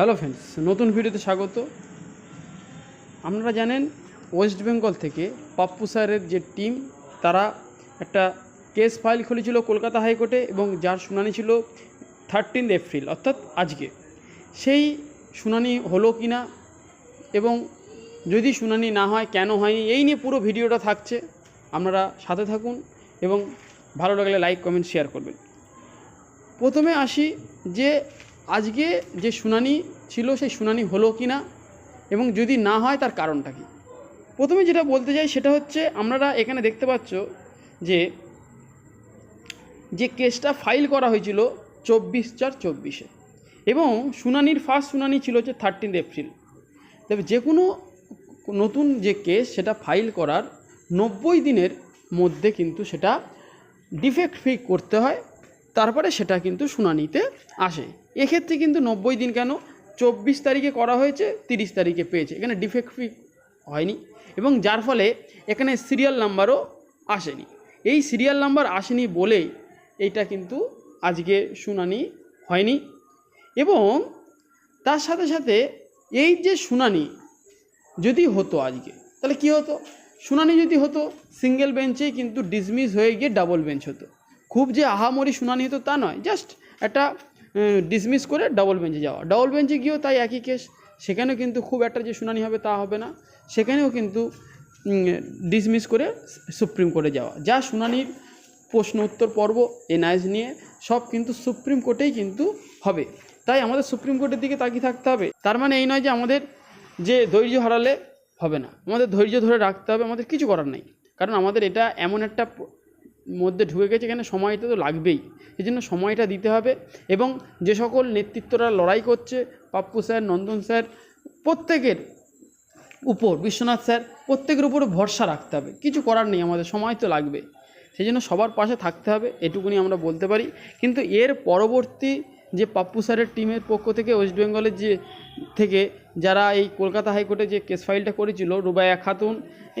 Hello friends, নতুন ভিডিওতে স্বাগত। আপনারা জানেন, ওয়েস্ট বেঙ্গল থেকে পাপ্পু স্যারের যে টিম, তারা একটা কেস ফাইল খুলেছিল কলকাতা হাইকোর্টে এবং যার শুনানি ছিল থার্টিন এপ্রিল, অর্থাৎ আজকে। সেই শুনানি হলো কি না এবং যদি শুনানি না হয়, কেন হয়নি, এই নিয়ে পুরো ভিডিওটা থাকছে। আপনারা সাথে থাকুন এবং ভালো লাগলে লাইক কমেন্ট শেয়ার করবেন। প্রথমে আসি যে আজকে যে শুনানি ছিল, সেই শুনানি হলো কি না এবং যদি না হয়, তার কারণটা কি? প্রথমে যেটা বলতে চাই, সেটা হচ্ছে আপনারা এখানে দেখতে পাচ্ছ যে যে কেসটা ফাইল করা হয়েছিল চব্বিশ চার চব্বিশে এবং শুনানির ফার্স্ট শুনানি ছিল হচ্ছে থার্টিন এপ্রিল তবে যে কোনো নতুন যে কেস, সেটা ফাইল করার নব্বই দিনের মধ্যে কিন্তু সেটা ডিফেক্ট ফি করতে হয়। তারপরে সেটা কিন্তু শুনানিতে আসে। এক্ষেত্রে কিন্তু নব্বই দিন কেন? চব্বিশ তারিখে করা হয়েছে, তিরিশ তারিখে পেয়েছে। এখানে ডিফেক্ট ফি হয়নি এবং যার ফলে এখানে সিরিয়াল নাম্বারও আসেনি। এই সিরিয়াল নাম্বার আসেনি বলেই এইটা কিন্তু আজকে শুনানি হয়নি এবং তার সাথে সাথে এই যে শুনানি যদি হতো আজকে, তাহলে কি হতো? শুনানি যদি হতো, সিঙ্গেল বেঞ্চেই কিন্তু ডিসমিস হয়ে গিয়ে ডাবল বেঞ্চ হতো। খুব যে আহামরি শুনানি হতো তা নয় জাস্ট একটা ডিসমিস করে ডাবল বেঞ্চে যাওয়া। ডাবল বেঞ্চে গিয়েও তাই একই কেস সেখানেও কিন্তু খুব একটা যে শুনানি হবে তা হবে না। সেখানেও কিন্তু ডিসমিস করে সুপ্রিম কোর্টে যাওয়া। যা শুনানির প্রশ্ন উত্তর পর্ব এনআইএস নিয়ে সব কিন্তু সুপ্রিম কোর্টেই কিন্তু হবে। তাই আমাদের সুপ্রিম কোর্টের দিকে তাকিয়ে থাকতে হবে। তার মানে এই নয় যে আমাদের যে ধৈর্য হারালে হবে না। আমাদের ধৈর্য ধরে রাখতে হবে, আমাদের কিছু করার নেই। কারণ আমাদের এটা এমন একটা মধ্যে ঢুকে গেছে এখানে সময়টা তো লাগবেই। এই জন্য সময়টা দিতে হবে এবং যে সকল নেতৃত্বরা লড়াই করছে, পাপ্পু স্যার, নন্দন স্যার, প্রত্যেকের উপর, বিশ্বনাথ স্যার, প্রত্যেকের উপর ভরসা রাখতে হবে। কিছু করার নেই আমাদের, সময় তো লাগবে। সেই জন্য সবার পাশে থাকতে হবে, এটুকুনি আমরা বলতে পারি। কিন্তু এর পরবর্তী যে পাপ্পু স্যারের টিমের পক্ষ থেকে ওয়েস্ট বেঙ্গলের যে থেকে যারা এই কলকাতা হাইকোর্টে যে কেস ফাইলটা করেছিল রুবায়া খাতুন,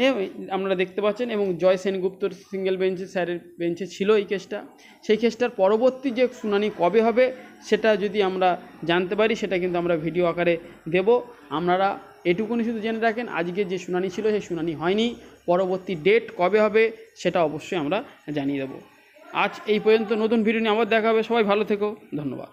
এ আপনারা দেখতে পাচ্ছেন, এবং জয় সেনগুপ্তর সিঙ্গেল বেঞ্চে, স্যারের বেঞ্চে ছিল এই কেসটা। সেই কেসটার পরবর্তী যে শুনানি কবে হবে, সেটা যদি আমরা জানতে পারি, সেটা কিন্তু আমরা ভিডিও আকারে দেব। আপনারা এটুকুনি শুধু জেনে রাখেন, আজকে যে শুনানি ছিল, সেই শুনানি হয়নি। পরবর্তী ডেট কবে হবে, সেটা অবশ্যই আমরা জানিয়ে দেবো। আজ এই পর্যন্ত নতুন ভিডিও নিয়ে আবার দেখা হবে। সবাই ভালো থেকো। ধন্যবাদ।